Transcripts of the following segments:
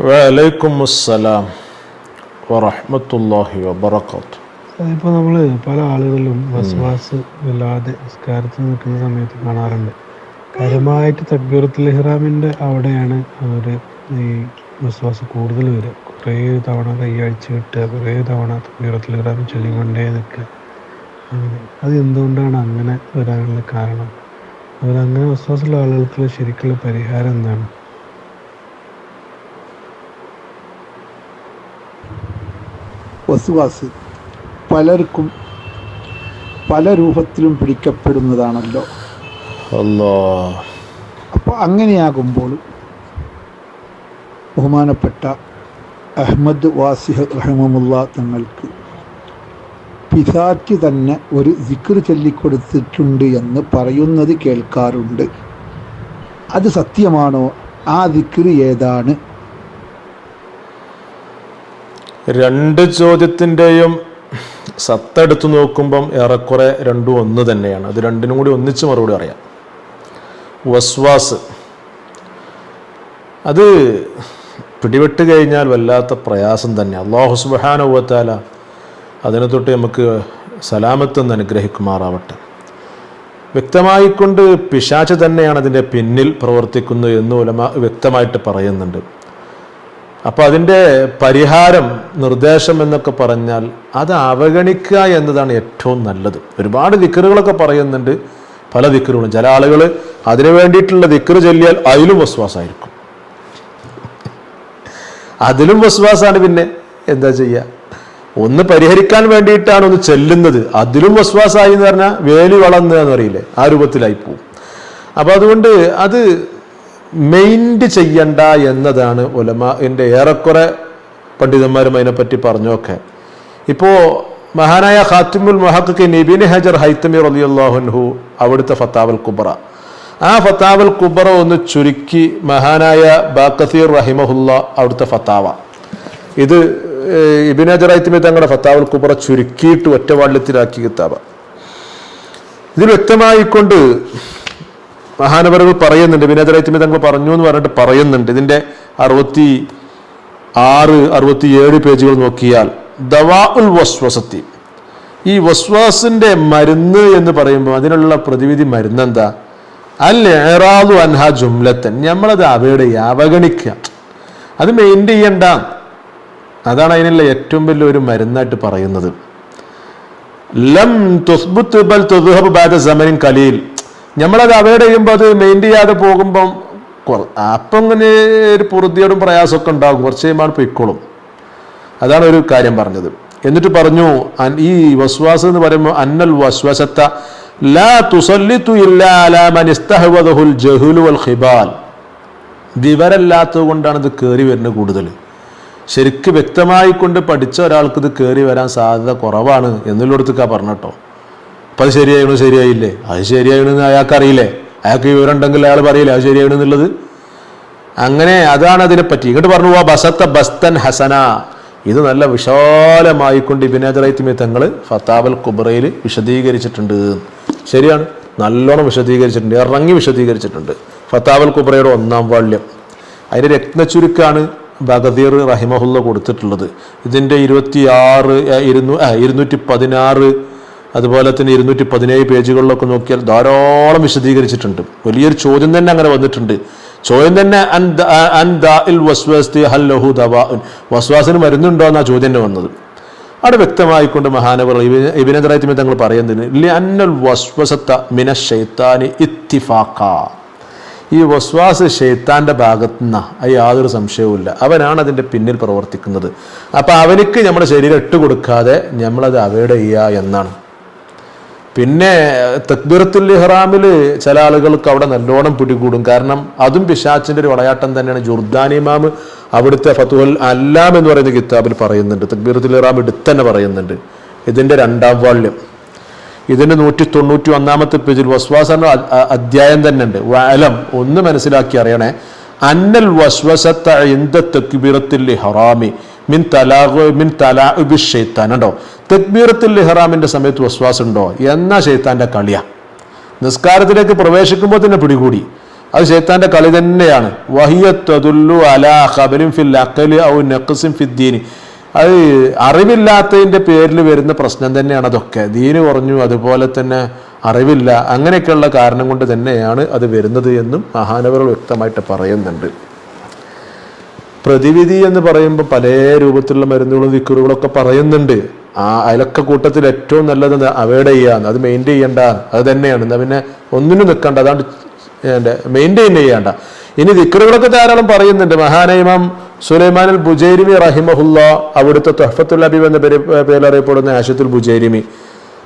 വലൈക്കും അസ്സലാം അതിപ്പോൾ നമ്മൾ പല ആളുകളിലും വസ്വാസ് ഇല്ലാതെ നിസ്കാരത്തിൽ നിൽക്കുന്ന സമയത്ത് കാണാറുണ്ട്. കാര്യമായിട്ട് തക്ബീറത്തുൽ ഇഹ്റാമിന്റെ അവിടെയാണ് അവർ ഈ വസ്വാസ് കൂടുതൽ വരിക. കുറേ തവണ കൈയഴിച്ച് കിട്ടുക കുറേ തവണ തക്ബീറത്തുൽ ഇഹ്റാം ചൊല്ലിക്കൊണ്ടേ നിൽക്കുക. അങ്ങനെ. അത് എന്തുകൊണ്ടാണ് അങ്ങനെ വരാനുള്ള കാരണം? അവരങ്ങനെ വസ്വാസുള്ള ആളുകൾക്ക് ശരിക്കുള്ള പരിഹാരം എന്താണ്? വസുവാസ് പലർക്കും പല രൂപത്തിലും പിടിക്കപ്പെടുന്നതാണല്ലോ. അപ്പോൾ അങ്ങനെയാകുമ്പോൾ ബഹുമാനപ്പെട്ട അഹമ്മദ് വാസിഹ് റഹമുല്ല തങ്ങൾക്ക് പിതാക്ക് തന്നെ ഒരു ദിക്ർ ചൊല്ലിക്കൊടുത്തിട്ടുണ്ട് എന്ന് പറയുന്നത് കേൾക്കാറുണ്ട്. അത് സത്യമാണോ? ആ ദിക്ർ ഏതാണ്? രണ്ട് ചോദ്യത്തിന്റെയും സത്തെടുത്ത് നോക്കുമ്പം ഏറെക്കുറെ രണ്ടും ഒന്ന് തന്നെയാണ്. അത് രണ്ടിനും കൂടി ഒന്നിച്ച് മറുപടി അറിയാം വസ്വാസ്. അത് പിടിപെട്ട് കഴിഞ്ഞാൽ വല്ലാത്ത പ്രയാസം തന്നെ. അള്ളാഹു സുബാനുവത്താല അതിനെ തൊട്ട് നമുക്ക് സലാമത്തെന്ന് അനുഗ്രഹിക്കുമാറാവട്ടെ. വ്യക്തമായിക്കൊണ്ട് പിശാച്ച് തന്നെയാണ് അതിന്റെ പിന്നിൽ പ്രവർത്തിക്കുന്നത് എന്ന് ഉലമ വ്യക്തമായിട്ട് പറയുന്നുണ്ട്. അപ്പോൾ അതിന്റെ പരിഹാരം നിർദ്ദേശം എന്നൊക്കെ പറഞ്ഞാൽ അത് അവഗണിക്കുക എന്നതാണ് ഏറ്റവും നല്ലത്. ഒരുപാട് ദിക്കറുകളൊക്കെ പറയുന്നുണ്ട്. പല ദിക്കറുകളും. ചില ആളുകൾ അതിനു വേണ്ടിയിട്ടുള്ള ദിക്കറ് ചൊല്ലിയാൽ അതിലും വസ്വാസായിരിക്കും. അതിലും വസ്വാസാണ് പിന്നെ എന്താ ചെയ്യുക ഒന്ന് പരിഹരിക്കാൻ വേണ്ടിയിട്ടാണ് ഒന്ന് ചെല്ലുന്നത്. അതിലും വസ്വാസായി എന്ന് പറഞ്ഞാൽ വേലി വളർന്നുക എന്ന് പറയില്ലേ? ആ രൂപത്തിലായി പോവും. അപ്പോൾ അതുകൊണ്ട് അത് മെയിൻഡ് ചെയ്യണ്ട എന്നതാണ് ഉലമാന്റെ ഏറെക്കുറെ പണ്ഡിതന്മാരും അതിനെപ്പറ്റി പറഞ്ഞൊക്കെ. ഇപ്പോൾ മഹാനായ ഖാത്തിമുൽ മഹക്ക് നിബിൻ ഹജർ ഹൈത്തമി റലിയുള്ളാഹുൻഹു അവിടുത്തെ ഫത്താവൽ കുബറ ആ ഫത്താവൽ കുബറ ഒന്ന് ചുരുക്കി മഹാനായ ബാക്കസീർ റഹിമഹുല്ല അവിടുത്തെ ഫത്താവ. ഇത് ഇബിൻ ഹജർ ഹൈത്തമി തങ്ങളുടെ ഫത്താവൽ കുബറ ചുരുക്കിയിട്ട് ഒറ്റ കിത്താവ ഇതിൽ വ്യക്തമായിക്കൊണ്ട് മഹാനവറുകൾ പറയുന്നുണ്ട്. വിനോദരൈത്തിമി തങ്ങൾ പറഞ്ഞു എന്ന് പറഞ്ഞിട്ട് പറയുന്നുണ്ട്. ഇതിന്റെ അറുപത്തി ആറ് അറുപത്തി ഏഴ് പേജുകൾ നോക്കിയാൽ ദവാ ഉൽ വസ്വസത്തി. ഈ വസ്വാസിന്റെ മരുന്ന് എന്ന് പറയുമ്പോൾ അതിനുള്ള പ്രതിവിധി മരുന്ന് എന്താ അൽ ഏറാദു അൻഹ ജുംലത്തൻ. നമ്മളത് അവയുടെ അവഗണിക്കുക. അത് മെയിന്റെ ചെയ്യണ്ട. അതാണ് അതിനുള്ള ഏറ്റവും വലിയ ഒരു മരുന്നായിട്ട് പറയുന്നത്. ലം തുസ്ബുത്ത് ബൽ തുദ്ഹബ് ബാദ സമനിൻ കലീൽ നമ്മളത് അവോയ്ഡ് ചെയ്യുമ്പോൾ അത് മെയിൻ ചെയ്യാതെ പോകുമ്പം അപ്പം ഇങ്ങനെ ഒരു പൊറുതിയോടും പ്രയാസമൊക്കെ ഉണ്ടാകും. കുറച്ച് കഴിയുമ്പോൾ പൊയ്ക്കോളും. അതാണ് ഒരു കാര്യം പറഞ്ഞത്. എന്നിട്ട് പറഞ്ഞു ഈ വസ്വാസ് എന്ന് പറയുമ്പോൾ അന്നൽ വസ്വസത്ത ലാ ഖിബാൽ. കൊണ്ടാണ് ഇത് കയറി വരുന്നത് കൂടുതൽ. ശരിക്ക് വ്യക്തമായി കൊണ്ട് പഠിച്ച ഒരാൾക്ക് ഇത് കയറി വരാൻ സാധ്യത കുറവാണ് എന്നുള്ളിടത്തേക്കാ പറഞ്ഞട്ടോ അപ്പം അത് ശരിയായണോ ശരിയായില്ലേ? അത് ശരിയായണെന്ന് അയാൾക്ക് അറിയില്ലേ അയാൾക്ക് വിവരം ഉണ്ടെങ്കിൽ അയാൾ പറയില്ലേ അത് ശരിയാണെന്നുള്ളത് അങ്ങനെ അതാണ് അതിനെപ്പറ്റി. ഇങ്ങോട്ട് പറഞ്ഞു പോവാ ബസത്ത ബസ്തൻ ഹസന. ഇത് നല്ല വിശാലമായിക്കൊണ്ട് ഇബിനേതറൈത്തിമി തങ്ങൾ ഫത്താബൽ കുബറയിൽ വിശദീകരിച്ചിട്ടുണ്ട്. ശരിയാണ്. നല്ലോണം വിശദീകരിച്ചിട്ടുണ്ട്. ഇറങ്ങി വിശദീകരിച്ചിട്ടുണ്ട്. ഫത്താബൽ കുബറയുടെ ഒന്നാം വാള്യം. അതിന്റെ രത്നച്ചുരുക്കാണ് ബഗദീർ റഹിമഹുല്ല കൊടുത്തിട്ടുള്ളത്. ഇതിന്റെ ഇരുപത്തിയാറ് ഇരുന്നൂ ഇരുന്നൂറ്റി പതിനാറ് അതുപോലെ തന്നെ ഇരുന്നൂറ്റി പതിനേഴ് പേജുകളിലൊക്കെ നോക്കിയാൽ ധാരാളം വിശദീകരിച്ചിട്ടുണ്ട്. വലിയൊരു ചോദ്യം തന്നെ അങ്ങനെ വന്നിട്ടുണ്ട്. ചോദ്യം തന്നെ. വസ്വാസിന് മരുന്നുണ്ടോ എന്നാ ചോദ്യം തന്നെ വന്നത്. അവിടെ വ്യക്തമായിക്കൊണ്ട് മഹാനവർ ഇബിനെതിരായിട്ട് തങ്ങൾ പറയുന്നത് മിന ഈ വസ്വാസ് ഷെയ്ത്താന്റെ ഭാഗത്തു നിന്നാ അത് യാതൊരു സംശയവുമില്ല അവനാണ് അതിന്റെ പിന്നിൽ പ്രവർത്തിക്കുന്നത്. അപ്പോൾ അവനിക്ക് നമ്മുടെ ശരീരം ഇട്ട് കൊടുക്കാതെ നമ്മളത് അവയുടെ ചെയ്യുക എന്നാണ്. പിന്നെ തക്ബീറത്തുൽ ഇഹ്റാമിൽ ചില ആളുകൾക്ക് അവിടെ നല്ലോണം പിടികൂടും. കാരണം അതും പിശാച്ചിന്റെ ഒരു വളയാട്ടം തന്നെയാണ് ജുർദാൻ ഇമാം അവിടുത്തെ ഫത്തുൽ അല്ലാം എന്ന് പറയുന്ന കിതാബിൽ പറയുന്നുണ്ട്. തക്ബീറത്തുൽ ഇഹ്റാം എടുത്ത് തന്നെ പറയുന്നുണ്ട്. ഇതിന്റെ രണ്ടാം വാള്യം. ഇതിന്റെ നൂറ്റി തൊണ്ണൂറ്റി ഒന്നാമത്തെ പേജിൽ വസ്വാസ അധ്യായം തന്നെ ഉണ്ട് വലം ഒന്ന് മനസ്സിലാക്കി അറിയണേ. അന്നൽ വസ്വസത്ത തക്ബീറത്തുൽ ഇഹ്റാമി മിൻ തലാഖ് മിൻ തലാഖ് ഷെയ്ത്താൻ ഉണ്ടോ തക്ബീറത്തിൽ ഇഹ്റാമിന്റെ സമയത്ത് വസ്വാസ് ഉണ്ടോ എന്നാ ഷെയ്ത്താന്റെ കളിയാ. നിസ്കാരത്തിലേക്ക് പ്രവേശിക്കുമ്പോൾ തന്നെ പിടികൂടി. അത് ഷെയ്ത്താന്റെ കളി തന്നെയാണ്. വഹിയത്തുല്ലു അലാ ഖബരിൻ ഫിൽ അഖലി ഔ നഖ്സിൻ ഫിദ്ദീനി അത് അറിവില്ലാത്തതിന്റെ പേരിൽ വരുന്ന പ്രശ്നം തന്നെയാണ് അതൊക്കെ. ദീന് കുറഞ്ഞു അതുപോലെ തന്നെ അറിവില്ല. അങ്ങനെയൊക്കെയുള്ള കാരണം കൊണ്ട് തന്നെയാണ് അത് വരുന്നത് എന്നും മഹാനവർ വ്യക്തമായിട്ട് പറയുന്നുണ്ട്. പ്രതിവിധി എന്ന് പറയുമ്പോൾ പല രൂപത്തിലുള്ള മരുന്നുകളും വിക്കുറുകളൊക്കെ പറയുന്നുണ്ട്. ആ അയലക്ക കൂട്ടത്തിൽ ഏറ്റവും നല്ലത് അവയുടെ ചെയ്യാന്ന്. അത് മെയിന്റെയിൻ ചെയ്യണ്ട. അത് തന്നെയാണ്. എന്നാൽ പിന്നെ ഒന്നിനും നിൽക്കണ്ട. അതാണ് എന്റെ മെയിന്റെയിൻ ചെയ്യണ്ട. ഇനി ദിക്കറുകളൊക്കെ ധാരാളം പറയുന്നുണ്ട്. മഹാനൈമാം സുലൈമാൻ അൽ ബുജൈരിമി റഹിമഹുല്ല അവിടുത്തെ തൊഹഫത്തുൽ അബീബ് എന്ന പേര് പേരറിയപ്പെടുന്ന ആശത്തുൽ ബുജൈരിമി.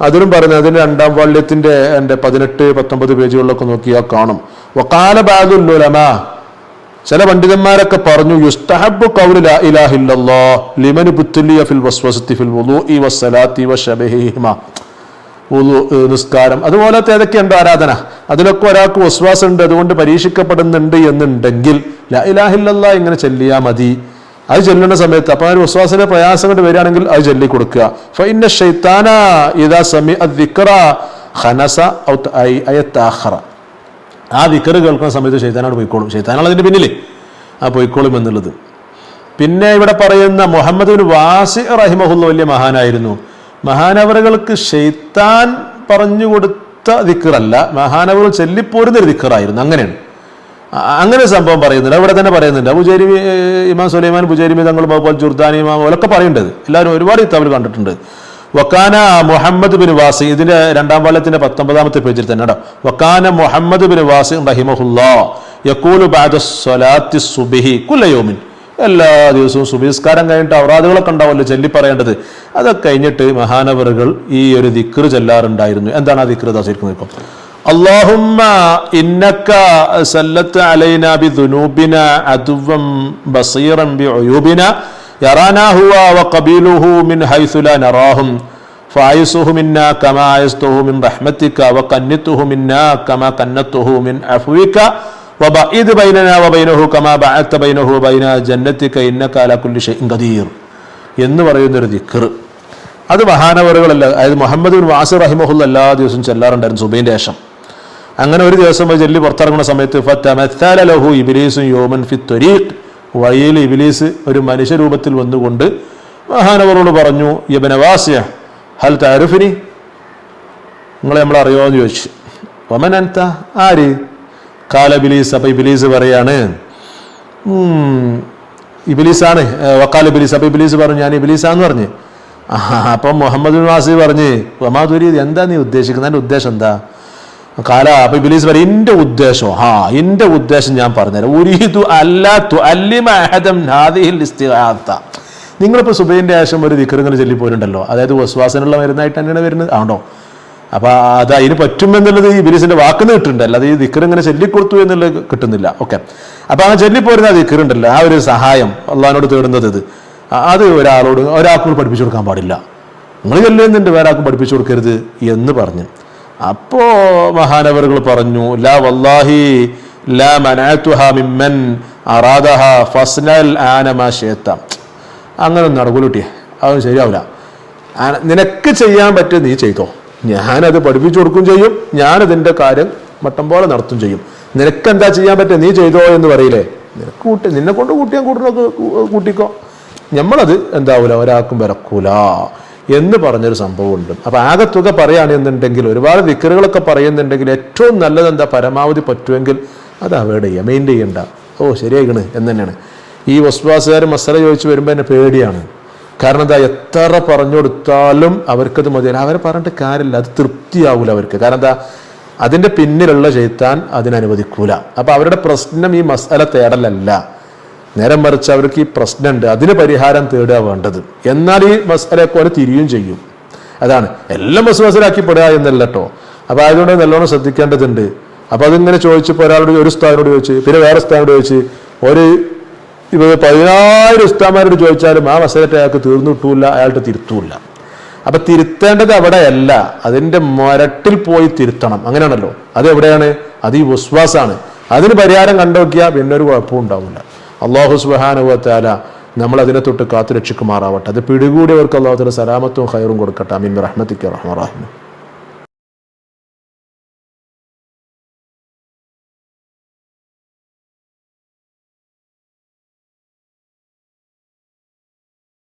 അതിലും പറഞ്ഞു അതിന്റെ രണ്ടാം വാള്യത്തിന്റെ എന്റെ പതിനെട്ട് പത്തൊമ്പത് പേജുകളിലൊക്കെ നോക്കിയാൽ കാണും. വക്കാല ബാദുൽ ഉലമാ ചില പണ്ഡിതന്മാരൊക്കെ പറഞ്ഞു യുസ്തഹബു ലാ ഇലാഹ ഇല്ലല്ലാഹ് ഫിൽ ഫിൽ വുദൂഇ വസ്സലാത്തി നിസ്കാരം. അതുപോലത്തെ ഏതൊക്കെയുണ്ട് ആരാധന? അതിലൊക്കെ ഒരാൾക്ക് വസ്വാസം ഉണ്ട് അതുകൊണ്ട് പരീക്ഷിക്കപ്പെടുന്നുണ്ട് എന്നുണ്ടെങ്കിൽ ലാ ഇലാഹ ഇല്ലല്ലാഹ് ഇങ്ങനെ ചെല്ലിയാ മതി. അത് ചെല്ലുന്ന സമയത്ത് അപ്പൊ ആ ഒരു വിശ്വാസത്തിന്റെ പ്രയാസം കൊണ്ട് വരികയാണെങ്കിൽ അത് ചൊല്ലി കൊടുക്കുക. ഖനസ ഔ ആ വിക്കറ് കേൾക്കുന്ന സമയത്ത് ഷെയ്ത്താനോട് പോയിക്കോളും. ഷെയ്ത്താനാണ് അതിന്റെ പിന്നിൽ ആ പോയിക്കോളും എന്നുള്ളത്. പിന്നെ ഇവിടെ പറയുന്ന മുഹമ്മദ് ബിൻ വാസി റഹിമഹുല്ല വലിയ മഹാനായിരുന്നു. മഹാനവറുകൾക്ക് ഷെയ്ത്താൻ പറഞ്ഞു കൊടുത്ത ദിക്കറല്ല മഹാനവർ ചൊല്ലിപ്പോരുന്ന ഒരു ദിക്കറായിരുന്നു അങ്ങനെയാണ്. അങ്ങനെ സംഭവം പറയുന്നുണ്ട്. അവിടെ തന്നെ പറയുന്നുണ്ട്. അബുജേരിമി ഇമാം സുലൈമാൻ ബുജേരിമി തങ്ങൾ അതുപോലെ ജുർദാനി ഇമാം അവരൊക്കെ പറയുന്നുണ്ട്. എല്ലാവരും ഒരുപാട് ഇത്തവർ കണ്ടിട്ടുണ്ട്. വക്കാന മുഹമ്മദ് ബിൻ വാസി ഇതിന്റെ രണ്ടാം പാലത്തിന്റെ പത്തൊമ്പതാമത്തെ പേജിൽ തന്നെ കേട്ടോ. വക്കാന മുഹമ്മദ് ബിൻ വാസി റഹിമഹുല്ലാ എല്ലാ ദിവസവും സുബിസ്കാരം കഴിഞ്ഞിട്ട് അവറാദുകളൊക്കെ ഉണ്ടാവുമല്ലോ ചൊല്ലി പറയേണ്ടത് അതൊക്കെ കഴിഞ്ഞിട്ട് മഹാനവറുകൾ ഈ ഒരു ദിക്ർ ചെല്ലാറുണ്ടായിരുന്നു. എന്താണ് ആ ദിക്ർ ദാസിരിക്കുന്നത് ഇപ്പം? അള്ളാഹുമ്മ ഇന്നക്ക സല്ലത്ത് ബി ബി എന്ന് പറയുന്നൊരു ദിക്കർ അത് മഹാനവറുകളല്ല. അതായത് മുഹമ്മദ് ബിൻ വാസിർ റഹിമഹുല്ല എല്ലാ ദിവസവും ചെല്ലാറുണ്ടായിരുന്നു സുബൈൻ ശേഷം. അങ്ങനെ ഒരു ദിവസം ചെല്ലി പുറത്തിറങ്ങുന്ന സമയത്ത് ഫത്തമത്തലഹു ഇബിലീസും യോമൻ ഫി ത്വരീഖ് വഴിയിൽ ഇബിലീസ് ഒരു മനുഷ്യരൂപത്തിൽ വന്നുകൊണ്ട് മഹാനവറോട് പറഞ്ഞു യബനവാസ്യ ഹൽ താരുഫിനി? നിങ്ങളെ നമ്മൾ അറിയോ എന്ന് ചോദിച്ചു. ഒമൻ അൻത? ആര്? കാല ബിലീസ് അപ്പൊ ഇബിലീസ് പറയാണ് ഇബിലീസാണ്. വക്കാല ഇബിലീസ്. അപ്പൊ ഇബിലീസ് പറഞ്ഞു ഞാൻ ഇബിലീസാന്ന് പറഞ്ഞു. അപ്പം മുഹമ്മദ് വാസി പറഞ്ഞ് ഒമാതുരി എന്താ നീ ഉദ്ദേശിക്കുന്നത് എന്റെ ഉദ്ദേശം എന്താ? കാല അപ്പൊ ഇബിലീസ് പറയും എന്റെ ഉദ്ദേശം ഹാ എന്റെ ഉദ്ദേശം ഞാൻ പറഞ്ഞുതരാം. ഉരീദു അല്ലാ സുബൈന്റെ ആശം ഒരു ദിക്കറിങ്ങനെ ചൊല്ലി പോയിട്ടുണ്ടല്ലോ അതായത് വസ്വാസനുള്ള മരുന്നായിട്ട് തന്നെയാണ് വരുന്നത്. ആണോ? അപ്പൊ അത് അതിന് പറ്റുമെന്നുള്ളത് ഈ ബിലീസിന്റെ വാക്കുന്ന് കിട്ടുന്നുണ്ട്. അല്ലാതെ ഈ ദിക്കർ ചൊല്ലിക്കൊടുത്തു എന്നുള്ളത് കിട്ടുന്നില്ല. ഓക്കെ. അപ്പൊ ആ ചൊല്ലിപ്പോരുന്ന ആ ദിക്കറുണ്ടല്ലോ ആ ഒരു സഹായം അള്ളഹാനോട് തേടുന്നത് ഇത്. അത് ഒരാളോട് ഒരാൾക്കും പഠിപ്പിച്ചു കൊടുക്കാൻ പാടില്ല. നിങ്ങൾ ചൊല്ലുന്നുണ്ട് വേറെ ആൾക്കും പഠിപ്പിച്ചു കൊടുക്കരുത് എന്ന് പറഞ്ഞു. അപ്പോ മഹാനവറുകൾ പറഞ്ഞു ലാ വല്ലാഹി ലാ മനാത്തുഹ മിമ്മൻ അറാദഹ ഫസ്നൽ ആനമാ ഷേത്ത അങ്ങനെ നടക്കൂലൂട്ടിയെ അത് ശരിയാവില്ല നിനക്ക് ചെയ്യാൻ പറ്റും നീ ചെയ്തോ. ഞാനത് പഠിപ്പിച്ചു കൊടുക്കും ചെയ്യും. ഞാനതിന്റെ കാര്യം മട്ടം പോലെ നടത്തും ചെയ്യും. നിനക്ക് എന്താ ചെയ്യാൻ പറ്റുക നീ ചെയ്തോ എന്ന് പറയില്ലേ? നിനക്ക് കൂട്ടി നിന്നെ കൊണ്ട് കൂട്ടിയാൻ കൂട്ടണൊക്കെ കൂട്ടിക്കോ. നമ്മളത് എന്താവൂല ഒരാൾക്കും വിറക്കൂല എന്ന് പറഞ്ഞൊരു സംഭവമുണ്ട്. അപ്പൊ ആകെ തുക പറയുകയാണെന്നുണ്ടെങ്കിൽ ഒരുപാട് വിക്കറുകളൊക്കെ പറയുന്നുണ്ടെങ്കിൽ ഏറ്റവും നല്ലത് എന്താ പരമാവധി പറ്റുമെങ്കിൽ അത് അവോയ്ഡ് ചെയ്യുക മെയിൻ ചെയ്യണ്ട. ഓ ശരിയായിക്കണ്. എന്ന് തന്നെയാണ്. ഈ വസ്വാസുകാർ മസാല ചോദിച്ചു വരുമ്പോൾ എന്നെ പേടിയാണ്. കാരണം എന്താ? എത്ര പറഞ്ഞു കൊടുത്താലും അവർക്കത് മതിയല്ല അവരെ പറഞ്ഞിട്ട് കാര്യമില്ല. അത് തൃപ്തിയാവൂല അവർക്ക്. കാരണം എന്താ? അതിന്റെ പിന്നിലുള്ള ചെയ്ത്താൻ അതിനനുവദിക്കൂല. അപ്പൊ അവരുടെ പ്രശ്നം ഈ മസാല തേടലല്ല. നേരെ മറിച്ച് അവർക്ക് ഈ പ്രശ്നമുണ്ട് അതിന് പരിഹാരം തേടുക വേണ്ടത്. എന്നാൽ ഈ മസാലയൊക്കെ അവർ തിരിയും ചെയ്യും. അതാണ്. എല്ലാം മസുവാസിലാക്കി പെടുക എന്നല്ല കേട്ടോ അപ്പൊ ആയതുകൊണ്ട് നല്ലോണം ശ്രദ്ധിക്കേണ്ടതുണ്ട്. അപ്പോൾ അതിങ്ങനെ ചോദിച്ചപ്പോൾ ഒരാളോട് ഒരു സ്ഥാനോട് ചോദിച്ച് പിന്നെ വേറെ സ്ഥാനോട് ചോദിച്ച് ഒരു ഇപ്പൊ പതിനായിരം ഉസ്താമാരോട് ചോദിച്ചാലും ആ മസലത്തെ അയാൾക്ക് തീർന്നു കിട്ടൂല അയാളുടെ തിരുത്തൂല അപ്പൊ തിരുത്തേണ്ടത് അവിടെയല്ല. അതിന്റെ മരട്ടിൽ പോയി തിരുത്തണം. അങ്ങനെയാണല്ലോ. അത് എവിടെയാണ് അത് ഈ വിശ്വാസമാണ് അതിന് പരിഹാരം കണ്ടുനോക്കിയാൽ പിന്നെ ഒരു കുഴപ്പവും ഉണ്ടാവില്ല. അള്ളാഹു സുബാനുവത്താല നമ്മൾ അതിനെ തൊട്ട് കാത്തുരക്ഷിക്കുമാറാവട്ടെ. അത് പിടികൂടിയവർക്ക് അള്ളാഹുത്തിന് സലാമത്തും ഹൈറും കൊടുക്കട്ടെ. അമീൻ റഹ്മത്തിക്ക് റഹ്മറാഹിമു